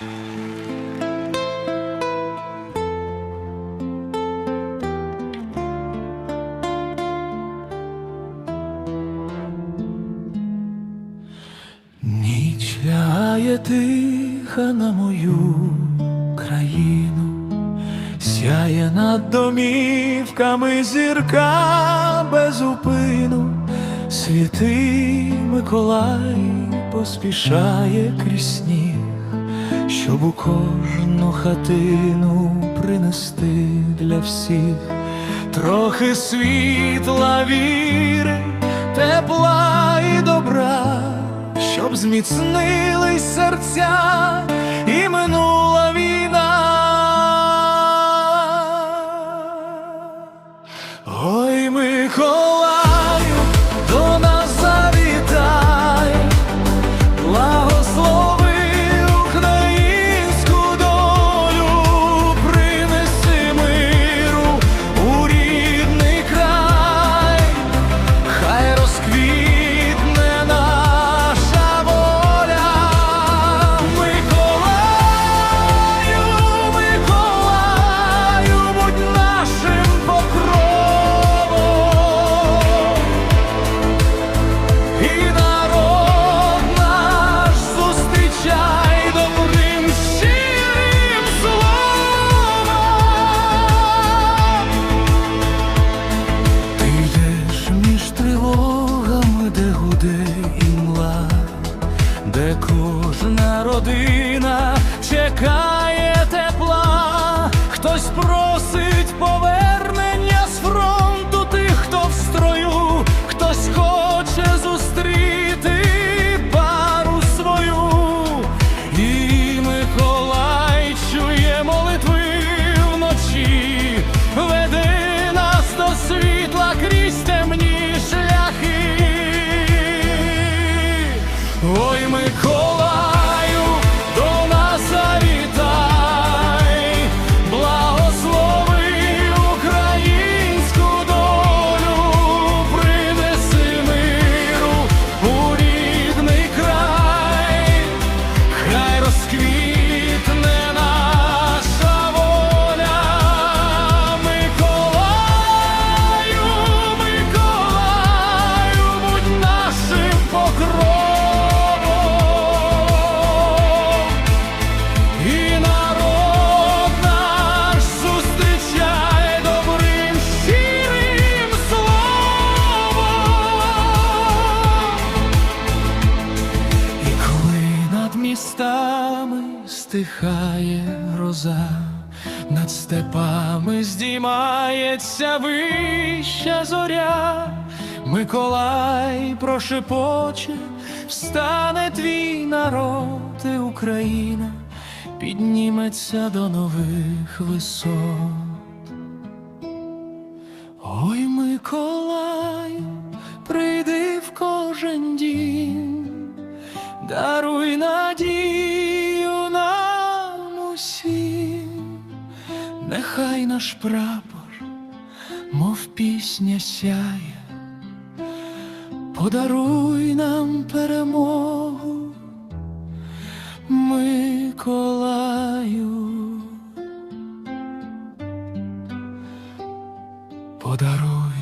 Ніч лягає тиха на мою країну, сяє над домівками зірка без упину, святий Миколай поспішає крізь сніг, щоб у кожну хатину принести для всіх трохи світла віри, тепла і добра щоб зміцнились серця melody стихає гроза, над степами здіймається вища зоря, Миколай прошепоче, встане твій народ, і Україна підніметься до нових висот. Ой, Миколаю, прийди в кожен дім, даруй надію нехай наш прапор, мов пісня сяє, подаруй нам перемогу, Миколаю. Подаруй